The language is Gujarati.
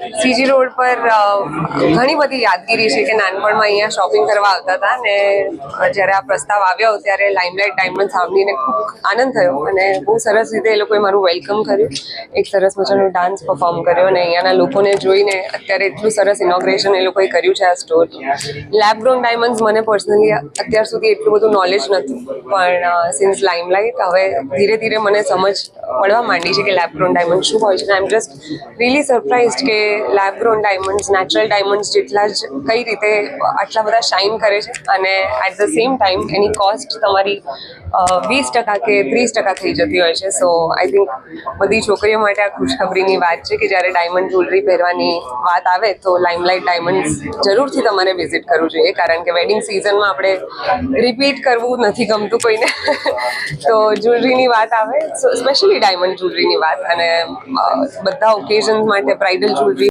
સીજી રોડ પર ઘણી બધી યાદગીરી છે કે નાનપણમાં અહીંયા શોપિંગ કરવા આવતા હતા ને જ્યારે આ પ્રસ્તાવ આવ્યો ત્યારે લાઇમલાઇટ ડાયમંડ સાંભળીને ખૂબ આનંદ થયો અને બહુ સરસ રીતે એ લોકોએ મારું વેલકમ કર્યું. એક સરસ મજાનો ડાન્સ પરફોર્મ કર્યો અને અહીંયાના લોકોને જોઈને અત્યારે એટલું સરસ ઇનોગ્રેશન એ લોકોએ કર્યું છે આ સ્ટોર લેબગ્રોન ડાયમંડ્સ મને પર્સનલી અત્યાર સુધી એટલું બધું નોલેજ નથી પણ સિન્સ લાઇમલાઇટ હવે ધીરે ધીરે મને સમજ પડવા માંડી છે કે લેબગ્રોન ડાયમંડ શું હોય છે. I am just really surprise કે lab grown diamonds natural diamonds જેટલા જ કઈ રીતે આટલા બધા શાઇન કરે છે અને એટ ધ સેમ ટાઈમ એની કોસ્ટ તમારી વીસ ટકા કે ત્રીસ ટકા થઈ જતી હોય છે. સો આઈ થિંક બધી છોકરીઓ માટે આ ખુશખબરીની વાત છે કે જ્યારે ડાયમંડ જ્વેલરી પહેરવાની વાત આવે તો લાઇમલાઇટ ડાયમંડ્સ જરૂરથી તમારે વિઝિટ કરવું જોઈએ. કારણ કે વેડિંગ સિઝનમાં આપણે રિપીટ કરવું નથી ગમતું કોઈને. તો જ્વેલરીની વાત આવે સ્પેશિયલી ડાયમંડ જ્વેલરીની વાત. અને બધા ઓકેઝન્સ માટે બ્રાઇડલ જ્વેલરી